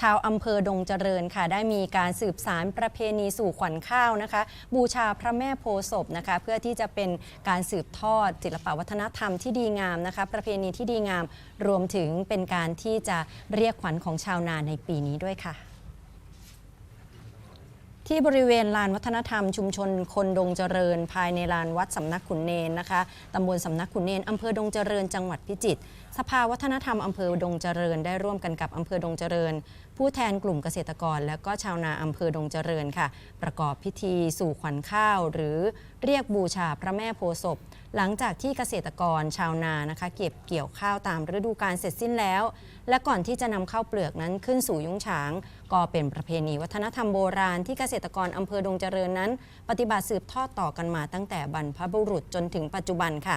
ชาวอำเภอดงเจริญค่ะ ได้มีการสืบสารประเพณีสู่ขวัญข้าวนะคะ บูชาพระแม่โพศพนะคะ เพื่อที่จะเป็นการสืบทอดศิลปวัฒนธรรมที่ดีงามนะคะ ประเพณีที่ดีงามรวมถึงเป็นการที่จะเรียกขวัญของชาวนาในปีนี้ด้วยค่ะ ที่บริเวณลานวัฒนธรรมชุมชนคนดงเจริญ ภายในลานวัดสำนักขุนเนนนะคะตำบลสำนักขุนเนนอำเภอดงเจริญจังหวัดพิจิตรสภาวัฒนธรรมอำเภอดงเจริญ ได้ร่วมกันกับอำเภอดงเจริญ ผู้แทนกลุ่มเกษตรกร และก็ชาวนาอำเภอดงเจริญค่ะ ประกอบพิธีสู่ขวัญข้าว หรือเรียกบูชาพระแม่โพศพหลังจากที่เกษตรกรชาวนานะคะ เก็บเกี่ยวข้าวตามฤดูกาลเสร็จสิ้นแล้ว และก่อนที่จะนำข้าวเปลือกนั้นขึ้นสู่ยุ้งฉาง ก็เป็นประเพณีวัฒนธรรมโบราณที่เกษตรกรอำเภอดงเจริญนั้น ปฏิบัติสืบทอดต่อกันมาตั้งแต่บรรพบุรุษจนถึงปัจจุบันค่ะ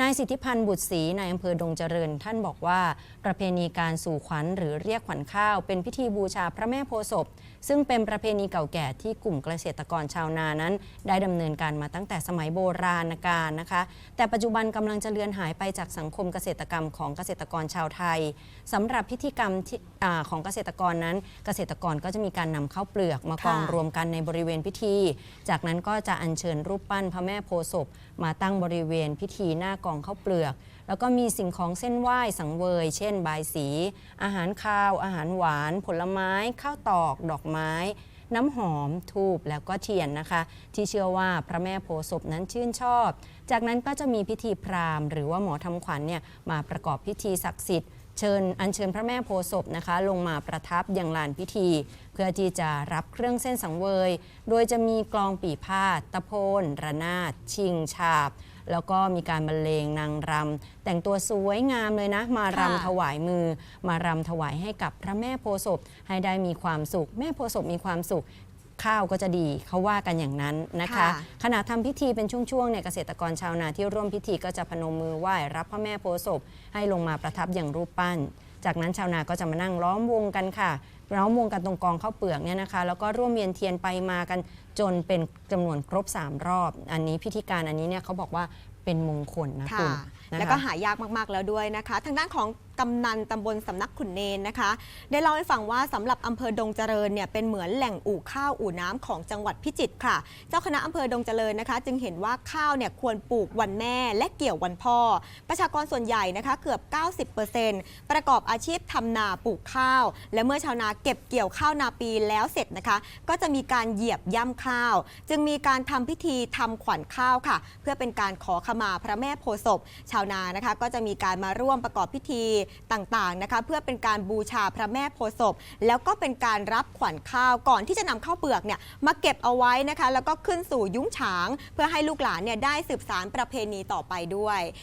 นายสิทธิพันธ์บุตรศรีนายอำเภอดงเจริญ ท่านบอกว่า ประเพณีการสู่ขวัญหรือเรียกขวัญข้าว เป็นพิธีบูชาพระแม่โพธิ์ศพ ซึ่งเป็นประเพณีเก่าแก่ที่กลุ่มเกษตรกรชาวนานั้น ได้ดำเนินการมาตั้งแต่สมัยโบราณกาลนะคะ แต่ปัจจุบันกำลังจะเลือนหายไปจากสังคมเกษตรกรรมของเกษตรกรชาวไทยสำหรับพิธีกรรมที่อาของเกษตรกรนั้น เกษตรกรก็จะมีการนำข้าวเปลือกมากองค่ะรวมกันในบริเวณพิธี จากนั้นก็จะอัญเชิญรูปปั้นพระแม่โพธิ์ศพ มาตั้งบริเวณพิธีหน้ากองข้าวเปลือก แล้วก็มีสิ่งของเส้นไหว้สังเวย เช่น บายสี อาหารคาว อาหารหวาน ผลไม้ ข้าวตอก ดอกไม้ น้ำหอม ทูบแล้วก็เทียนนะคะ ที่เชื่อว่าพระแม่โพธิ์ศพนั้นชื่นชอบ จากนั้นก็จะมีพิธีพราหมณ์ หรือว่าหมอทำขวัญเนี่ยมาประกอบพิธีศักดิ์สิทธิ์ เชิญอัญเชิญพระแม่โพศพนะคะ ลงมาประทับยังลานพิธี เพื่อที่จะรับเครื่องเส้นสังเวย โดยจะมีกลองปีพาดตะโพนระนาดชิงฉาบ แล้วก็มีการบรรเลงนางรำแต่งตัวสวยงามเลยนะ มารำถวายมือ มารำถวายให้กับพระแม่โพศพให้ได้มีความสุข แม่โพศพมีความสุข ข้าวก็จะดีเขาว่ากันอย่างนั้นนะคะค่ะขณะทำพิธีเป็นช่วงๆเนี่ยเกษตรกรชาวนาที่ร่วมพิธีก็จะพนมมือไหว้รับพระแม่โพธิ์ศพให้ลงมาประทับอย่างรูปปั้น จากนั้นชาวนาก็จะมานั่งล้อมวงกันค่ะ ล้อมวงกันตรงกองข้าวเปลือกเนี่ยนะคะแล้วก็ร่วมเวียนเทียนไปมากันจนเป็นจำนวนครบ 3 รอบ อันนี้พิธีการอันนี้เนี่ยเขาบอกว่าเป็นมงคลนะคุค่ะณนะคะแล้วก็หายากมากๆแล้วด้วยนะคะ ทางด้านของกำนันตำบลสำนักขุนเนนนะคะ ได้เล่าให้ฟังว่าสำหรับอำเภอดงเจริญเนี่ยเป็นเหมือนแหล่งอู่ข้าวอู่น้ำของจังหวัดพิจิตรค่ะ เจ้าคณะอำเภอดงเจริญนะคะ จึงเห็นว่าข้าวเนี่ยควรปลูกวันแม่และเกี่ยววันพ่อ ประชากรส่วนใหญ่นะคะเกือบ 90%ประกอบอาชีพทำนาปลูกข้าว และเมื่อชาวนาเก็บเกี่ยวข้าวนาปีแล้วเสร็จนะคะ ก็จะมีการเหยียบย่ำข้าว จึงมีการทำพิธีทำขวัญข้าวค่ะ เพื่อเป็นการขอขมาพระแม่โพศพ ชาวนานะคะ ก็จะมีการมาร่วมประกอบพิธีต่างๆนะคะ เพื่อเป็นการบูชาพระแม่โพศพ แล้วก็เป็นการรับขวัญข้าวก่อนที่จะนำข้าวเปลือกเนี่ยมาเก็บเอาไว้นะคะ แล้วก็ขึ้นสู่ยุ้งฉาง เพื่อให้ลูกหลานเนี่ยได้สืบสารประเพณีต่อไปด้วย